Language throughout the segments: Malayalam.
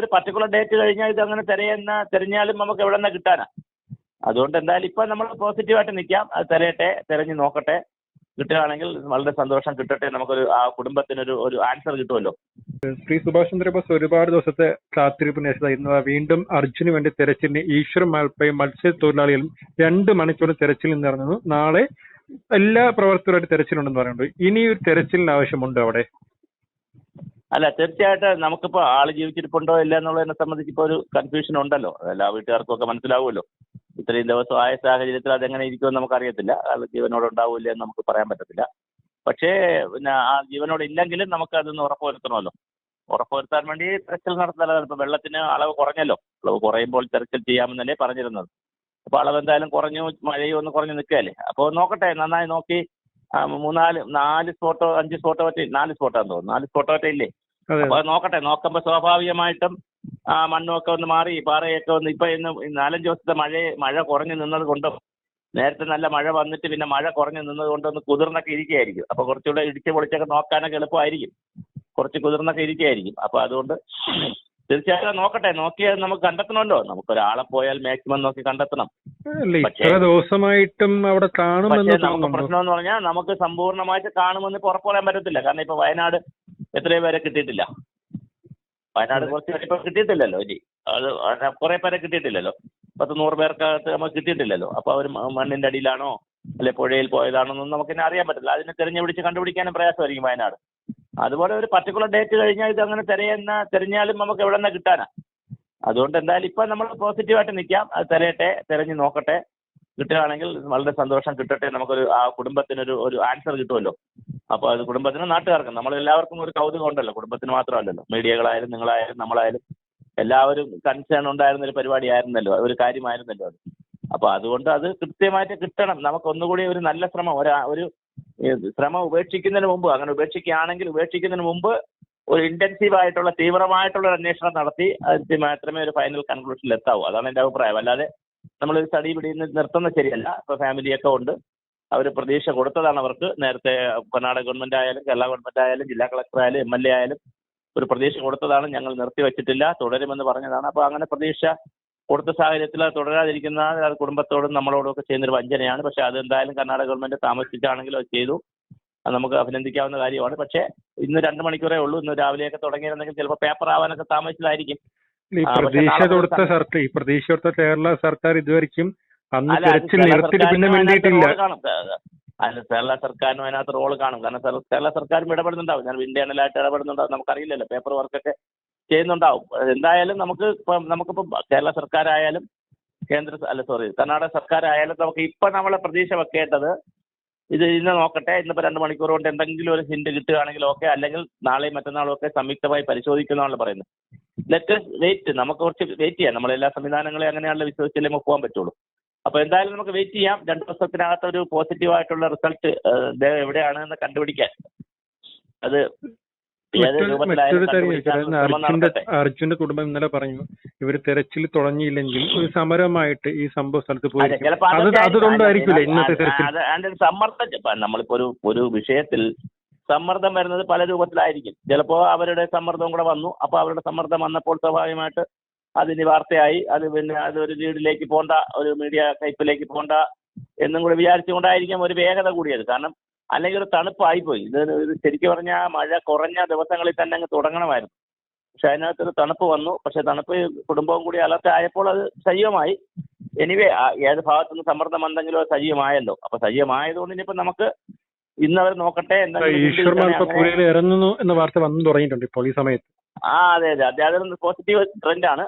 ഒരു പർട്ടിക്കുലർ ഡേറ്റ് കഴിഞ്ഞാൽ ഇത് അങ്ങനെ തിരയുന്ന തിരഞ്ഞാലും നമുക്ക് എവിടെ നിന്ന് കിട്ടാനാ. അതുകൊണ്ട് എന്തായാലും ഇപ്പം നമ്മൾ പോസിറ്റീവായിട്ട് നിൽക്കാം അത് തിരയട്ടെ തിരഞ്ഞ് നോക്കട്ടെ. കിട്ടുകയാണെങ്കിൽ വളരെ സന്തോഷം കിട്ടട്ടെ. നമുക്കൊരു ആ കുടുംബത്തിനൊരു ഒരു ആൻസർ കിട്ടുമല്ലോ. ശ്രീ സുഭാഷ് ചന്ദ്രബോസ് ഒരുപാട് ദിവസത്തെ കാത്തിരിപ്പിന് ശേഷം ഇന്ന് വീണ്ടും അർജുന് വേണ്ടി തെരച്ചിലിന് ഈശ്വർ മാൽപ്പയും മത്സ്യത്തൊഴിലാളികളും രണ്ട് മണിക്കൂർ തെരച്ചിൽ നിന്നിറങ്ങുന്നു നാളെ എല്ലാ പ്രവർത്തകരുമായിട്ട് തെരച്ചിലുണ്ടെന്ന് പറയുന്നുണ്ട്. ഇനി ഒരു തെരച്ചിലിന് ആവശ്യമുണ്ടോ അവിടെ. അല്ല തീർച്ചയായിട്ടും നമുക്കിപ്പോൾ ആൾ ജീവിച്ചിരിപ്പുണ്ടോ ഇല്ല എന്നുള്ളതിനെ സംബന്ധിച്ച് ഇപ്പോൾ ഒരു കൺഫ്യൂഷൻ ഉണ്ടല്ലോ. എല്ലാ വീട്ടുകാർക്കും ഒക്കെ മനസ്സിലാവുമല്ലോ. ഇത്രയും ദിവസം ആയ സാഹചര്യത്തിൽ അതെങ്ങനെ ഇരിക്കുമെന്ന് നമുക്കറിയത്തില്ല. ആൾ ജീവനോട് ഉണ്ടാവില്ല എന്ന് നമുക്ക് പറയാൻ പറ്റത്തില്ല. പക്ഷേ പിന്നെ ആ ജീവനോട് ഇല്ലെങ്കിലും നമുക്ക് അതൊന്ന് ഉറപ്പുവരുത്തണമല്ലോ. ഉറപ്പുവരുത്താൻ വേണ്ടി തെരച്ചിൽ നടത്തുന്നത് ഇപ്പോൾ വെള്ളത്തിന് അളവ് കുറഞ്ഞല്ലോ. അളവ് കുറയുമ്പോൾ തെരച്ചിൽ ചെയ്യാമെന്നല്ലേ പറഞ്ഞിരുന്നത്. അപ്പോൾ അളവ് എന്തായാലും കുറഞ്ഞു മഴയും ഒന്ന് കുറഞ്ഞു നിൽക്കുകയല്ലേ? അപ്പോൾ നോക്കട്ടെ നന്നായി നോക്കി മൂന്നാൽ നാല് സ്പോട്ടോ അഞ്ച് സ്പോട്ടോ പറ്റി നാല് സ്പോട്ടാന്ന് തോന്നുന്നു. നാല് സ്പോട്ടോ പറ്റി ഇല്ലേ? അപ്പൊ നോക്കട്ടെ നോക്കുമ്പോ സ്വാഭാവികമായിട്ടും ആ മണ്ണൊക്കെ ഒന്ന് മാറി പാറയൊക്കെ ഒന്ന് ഇപ്പൊ ഇന്ന് നാലഞ്ച് ദിവസത്തെ മഴ മഴ കുറഞ്ഞു നിന്നത് കൊണ്ടും നേരത്തെ നല്ല മഴ വന്നിട്ട് പിന്നെ മഴ കുറഞ്ഞു നിന്നത് കൊണ്ടൊന്ന് കുതിർന്നൊക്കെ ഇരിക്കുകയായിരിക്കും അപ്പൊ കുറച്ചുകൂടെ ഇടിച്ച് പൊളിച്ചൊക്കെ നോക്കാനൊക്കെ എളുപ്പമായിരിക്കും. കുറച്ച് കുതിർന്നൊക്കെ ഇരിക്കുകയായിരിക്കും അപ്പൊ അതുകൊണ്ട് തീർച്ചയായിട്ടും നോക്കട്ടെ നോക്കിയാൽ നമുക്ക് കണ്ടെത്തണമല്ലോ. നമുക്കൊരാളെ പോയാൽ മാക്സിമം നോക്കി കണ്ടെത്തണം. ഇത്ര ദിവസമായിട്ടും അവിടെ കാണുമെന്ന് നമുക്ക് പ്രശ്നം എന്ന് പറഞ്ഞാൽ നമുക്ക് സമ്പൂർണമായിട്ട് കാണുമെന്ന് ഉറപ്പ് പറയാൻ പറ്റത്തില്ല. കാരണം ഇപ്പൊ വയനാട് എത്രയും പേരെ കിട്ടിയിട്ടില്ല. വയനാട് കുറച്ച് പേരെ ഇപ്പൊ കിട്ടിയിട്ടില്ലല്ലോ ഇനി. അത് കുറെ പേരെ കിട്ടിയിട്ടില്ലല്ലോ. പത്ത് നൂറ് പേർക്കകത്ത് നമുക്ക് കിട്ടിയിട്ടില്ലല്ലോ. അപ്പൊ അവർ മണ്ണിന്റെ അടിയിലാണോ അല്ലെ പുഴയിൽ പോയതാണോ എന്നൊന്നും നമുക്ക് അറിയാൻ പറ്റില്ല അതിനെ തിരഞ്ഞു പിടിച്ച് കണ്ടുപിടിക്കാനും പ്രയാസമായിരിക്കും വയനാട്. അതുപോലെ ഒരു പർട്ടിക്കുലർ ഡേറ്റ് കഴിഞ്ഞാൽ ഇത് അങ്ങനെ തിരയുന്ന തിരഞ്ഞാലും നമുക്ക് എവിടെ നിന്ന് കിട്ടാനാ? അതുകൊണ്ട് എന്തായാലും ഇപ്പൊ നമ്മൾ പോസിറ്റീവായിട്ട് നിൽക്കാം. അത് തിരയട്ടെ തിരഞ്ഞ് നോക്കട്ടെ. കിട്ടുകയാണെങ്കിൽ വളരെ സന്തോഷം കിട്ടട്ടെ. നമുക്കൊരു ആ കുടുംബത്തിനൊരു ഒരു ആൻസർ കിട്ടുമല്ലോ. അപ്പോൾ അത് കുടുംബത്തിനും നാട്ടുകാർക്കും നമ്മൾ എല്ലാവർക്കും ഒരു കൗതുകം ഉണ്ടല്ലോ. കുടുംബത്തിന് മാത്രമല്ലല്ലോ. മീഡിയകളായാലും നിങ്ങളായാലും നമ്മളായാലും എല്ലാവരും കൺസേൺ ഉണ്ടായിരുന്ന ഒരു പരിപാടിയായിരുന്നല്ലോ ഒരു കാര്യമായിരുന്നല്ലോ അത്. അപ്പോൾ അതുകൊണ്ട് അത് കൃത്യമായിട്ട് കിട്ടണം. നമുക്ക് ഒന്നുകൂടി ഒരു നല്ല ശ്രമം ഒരു ഒരു ശ്രമം ഉപേക്ഷിക്കുന്നതിന് മുമ്പ് അങ്ങനെ ഉപേക്ഷിക്കുകയാണെങ്കിൽ ഉപേക്ഷിക്കുന്നതിന് മുമ്പ് ഒരു ഇന്റൻസീവ് ആയിട്ടുള്ള തീവ്രമായിട്ടുള്ള ഒരു അന്വേഷണം നടത്തി അത് മാത്രമേ ഒരു ഫൈനൽ കൺക്ലൂഷനിൽ എത്താവൂ അതാണ് എന്റെ അഭിപ്രായം. അല്ലാതെ നമ്മൾ സ്റ്റഡി പിടിയിൽ നിർത്തുന്നത് ശരിയല്ല. ഇപ്പോൾ ഫാമിലിയൊക്കെ ഉണ്ട്. അവർ പ്രതീക്ഷ കൊടുത്തതാണ് അവർക്ക്. നേരത്തെ കർണാടക ഗവൺമെന്റ് ആയാലും കേരള ഗവൺമെന്റ് ആയാലും ജില്ലാ കളക്ടർ ആയാലും എം എൽ എ ആയാലും ഒരു പ്രതീക്ഷ കൊടുത്തതാണ്. ഞങ്ങൾ നിർത്തി വെച്ചിട്ടില്ല. തുടരുമെന്ന് പറഞ്ഞതാണ്. അപ്പോൾ അങ്ങനെ പ്രതീക്ഷ കൊടുത്ത സാഹചര്യത്തിൽ അത് തുടരാതിരിക്കുന്ന കുടുംബത്തോടും നമ്മളോടും ഒക്കെ ചെയ്യുന്നൊരു വഞ്ചനയാണ്. പക്ഷെ അത് എന്തായാലും കർണാടക ഗവൺമെന്റ് താമസിച്ചാണെങ്കിലും അത് ചെയ്തു. അത് നമുക്ക് അഭിനന്ദിക്കാവുന്ന കാര്യമാണ്. പക്ഷേ ഇന്ന് രണ്ട് മണിക്കൂറേ ഉള്ളൂ. ഇന്ന് രാവിലെയൊക്കെ തുടങ്ങിയിരുന്നെങ്കിൽ ചിലപ്പോൾ പേപ്പർ ആവാനൊക്കെ താമസിച്ചതായിരിക്കും ഈ പ്രതീക്ഷ കൊടുത്ത സർക്കാർ ഈ പ്രതീക്ഷ കൊടുത്ത കേരള സർക്കാർ ഇതുവരെയും അന്ന് തെരച്ചിൽ നിർത്തിയിട്ട് പിന്നെ വേണ്ടിയിട്ടില്ല. അല്ല കേരള സർക്കാരിനും അതിനകത്ത് റോൾ കാണും. കാരണം കേരള- സർക്കാരും ഇടപെടുന്നുണ്ടാവും. ഞാൻ ഇന്റേണലായിട്ട് ഇടപെടുന്നുണ്ടാവും നമുക്കറിയില്ലല്ലോ. പേപ്പർ വർക്കൊക്കെ ചെയ്യുന്നുണ്ടാവും. എന്തായാലും നമുക്ക് ഇപ്പം നമുക്കിപ്പം കേരള സർക്കാരായാലും കേന്ദ്ര അല്ല സോറി കർണാടക സർക്കാരായാലും നമുക്ക് ഇപ്പം നമ്മളെ പ്രതീക്ഷ വെക്കേണ്ടത് ഇത് ഇന്ന് നോക്കട്ടെ. ഇന്നിപ്പോൾ രണ്ട് മണിക്കൂർ കൊണ്ട് എന്തെങ്കിലും ഒരു ഹിന്റ് കിട്ടുകയാണെങ്കിൽ ഓക്കെ അല്ലെങ്കിൽ നാളെയും മറ്റന്നാളും ഒക്കെ സംയുക്തമായി പരിശോധിക്കുന്നതാണ് പറയുന്നത്. ലെറ്റ് വെയിറ്റ് നമുക്ക് കുറച്ച് വെയിറ്റ് ചെയ്യാം. നമ്മളെല്ലാ സംവിധാനങ്ങളെയും അങ്ങനെയാണല്ലോ വിശ്വസിച്ചല്ലേ നമുക്ക് പോകാൻ പറ്റുള്ളൂ. അപ്പോൾ എന്തായാലും നമുക്ക് വെയിറ്റ് ചെയ്യാം. രണ്ട് ദിവസത്തിനകത്ത് ഒരു പോസിറ്റീവ് ആയിട്ടുള്ള റിസൾട്ട് എവിടെയാണ് എന്ന് കണ്ടുപിടിക്കാൻ. അത് അർജുന്റെ കുടുംബം ഇന്നലെ പറഞ്ഞു ഇവർ തെരച്ചിൽ തുടങ്ങിയില്ലെങ്കിൽ ഒരു സമരമായിട്ട് ഈ സംഭവ സ്ഥലത്ത് പോയി അതുകൊണ്ടായിരിക്കില്ല ഇന്നത്തെ തെരച്ചിൽ? സമ്മർദ്ദം നമ്മളിപ്പോ ഒരു ഒരു വിഷയത്തിൽ സമ്മർദ്ദം വരുന്നത് പല രൂപത്തിലായിരിക്കും. ചിലപ്പോൾ അവരുടെ സമ്മർദ്ദം കൂടെ വന്നു. അപ്പോൾ അവരുടെ സമ്മർദ്ദം വന്നപ്പോൾ സ്വാഭാവികമായിട്ട് അതിന് വാർത്തയായി. അത് പിന്നെ അത് ഒരു ലീഡിലേക്ക് പോണ്ട ഒരു മീഡിയ കൈപ്പിലേക്ക് പോണ്ട എന്നും കൂടി വിചാരിച്ചുകൊണ്ടായിരിക്കും ഒരു വേഗത കൂടിയത്. കാരണം അല്ലെങ്കിൽ ഒരു തണുപ്പായിപ്പോയി ഇത് ഇത് ശരിക്കും പറഞ്ഞാൽ മഴ കുറഞ്ഞ ദിവസങ്ങളിൽ തന്നെ അങ്ങ് തുടങ്ങണമായിരുന്നു. പക്ഷെ അതിനകത്തൊരു തണുപ്പ് വന്നു. പക്ഷെ തണുപ്പ് കുടുംബവും കൂടി അലർട്ട് ആയപ്പോൾ അത് സജീവമായി. എനിവേ ഏത് ഭാഗത്തുനിന്ന് സമ്മർദ്ദം വന്നെങ്കിലും അത് സജീവമായല്ലോ. അപ്പൊ സജീവമായതുകൊണ്ട് ഇനിയിപ്പോ നമുക്ക് ഇന്ന് അവർ നോക്കട്ടെ എന്തെങ്കിലും ഇറങ്ങുന്നു എന്ന വാർത്ത വന്നു തുടങ്ങിയിട്ടുണ്ട് ഇപ്പോൾ ഈ സമയത്ത്. ആ അതെ അതെ. അദ്ദേഹത്തിന് പോസിറ്റീവ് ട്രെൻഡാണ്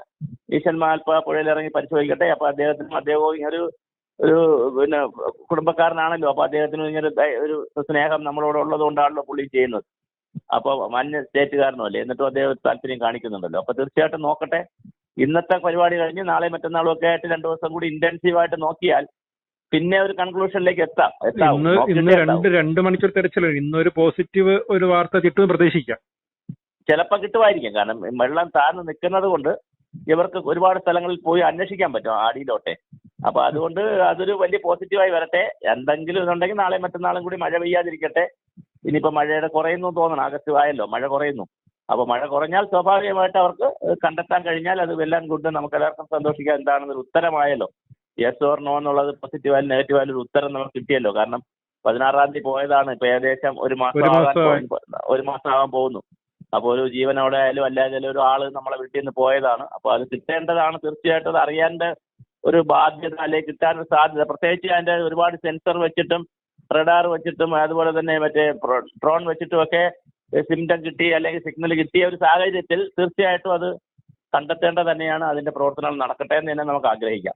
ഈശ്വൻ മാൽപ്പ പുഴയിൽ ഇറങ്ങി പരിശോധിക്കട്ടെ. അപ്പൊ അദ്ദേഹത്തിനും അദ്ദേഹവും ഒരു ഒരു പിന്നെ കുടുംബക്കാരനാണല്ലോ അപ്പൊ അദ്ദേഹത്തിന് ഇങ്ങനെ ഒരു സ്നേഹം നമ്മളോട് ഉള്ളത് കൊണ്ടാണല്ലോ പുള്ളി ചെയ്യുന്നത്. അപ്പൊ മഞ്ഞ സ്റ്റേറ്റുകാരനും അല്ലേ എന്നിട്ടും അദ്ദേഹം താല്പര്യം കാണിക്കുന്നുണ്ടല്ലോ. അപ്പൊ തീർച്ചയായിട്ടും നോക്കട്ടെ. ഇന്നത്തെ പരിപാടി കഴിഞ്ഞ് നാളെ മറ്റന്നാളും ഒക്കെ ആയിട്ട് രണ്ടു ദിവസം കൂടി ഇന്റൻസീവ് ആയിട്ട് നോക്കിയാൽ പിന്നെ ഒരു കൺക്ലൂഷനിലേക്ക് എത്താം. ഇന്ന് ഇന്ന് രണ്ട് രണ്ട് മണിക്കൂർ തെരച്ചിലാണ് ഇന്നൊരു പോസിറ്റീവ് ഒരു വാർത്ത കിട്ടുമെന്ന് പ്രതീക്ഷിക്കാം. ചിലപ്പോൾ കിട്ടുമായിരിക്കും. കാരണം വെള്ളം താഴ്ന്നു നിൽക്കുന്നത് കൊണ്ട് ഇവർക്ക് ഒരുപാട് സ്ഥലങ്ങളിൽ പോയി അന്വേഷിക്കാൻ പറ്റും അടിയിലോട്ടെ. അപ്പൊ അതുകൊണ്ട് അതൊരു വലിയ പോസിറ്റീവായി വരട്ടെ. എന്തെങ്കിലും ഇതുണ്ടെങ്കിൽ നാളെ മറ്റന്നാളും കൂടി മഴ പെയ്യാതിരിക്കട്ടെ. ഇനിയിപ്പോ മഴയുടെ കുറയുന്നു തോന്നണം. ആഗസ്റ്റ് ആയല്ലോ മഴ കുറയുന്നു. അപ്പോൾ മഴ കുറഞ്ഞാൽ സ്വാഭാവികമായിട്ട് അവർക്ക് കണ്ടെത്താൻ കഴിഞ്ഞാൽ അത് വെല്ലാൻ കൊണ്ട് നമുക്ക് എല്ലാവർക്കും സന്തോഷിക്കാം. എന്താണെന്നൊരു ഉത്തരമായല്ലോ. യെസ് ഓർ നോ എന്നുള്ളത് പോസിറ്റീവ് ആയാലും നെഗറ്റീവ് ആയാലും ഒരു ഉത്തരം നമുക്ക് കിട്ടിയല്ലോ. കാരണം പതിനാറാം തീയതി പോയതാണ്. ഇപ്പൊ ഏകദേശം ഒരു മാസം ഒരു മാസം ആവാൻ പോകുന്നു. അപ്പോൾ ഒരു ജീവനോടെ ആയാലും അല്ലാതെ ഒരു ആൾ നമ്മളെ വീട്ടിൽ നിന്ന് പോയതാണ്. അപ്പോൾ അത് കിട്ടേണ്ടതാണ്. തീർച്ചയായിട്ടും അത് അറിയാന്റെ ഒരു ബാധ്യത അല്ലെങ്കിൽ കിട്ടാനൊരു സാധ്യത. പ്രത്യേകിച്ച് അതിന്റെ ഒരുപാട് സെൻസർ വെച്ചിട്ടും റഡാർ വെച്ചിട്ടും അതുപോലെ തന്നെ മറ്റേ ഡ്രോൺ വെച്ചിട്ടും ഒക്കെ സിംറ്റം കിട്ടി അല്ലെങ്കിൽ സിഗ്നൽ കിട്ടിയ ഒരു സാഹചര്യത്തിൽ തീർച്ചയായിട്ടും അത് കണ്ടെത്തേണ്ടത് തന്നെയാണ് അതിന്റെ പ്രവർത്തനങ്ങൾ നടക്കട്ടെ എന്ന് തന്നെ നമുക്ക് ആഗ്രഹിക്കാം.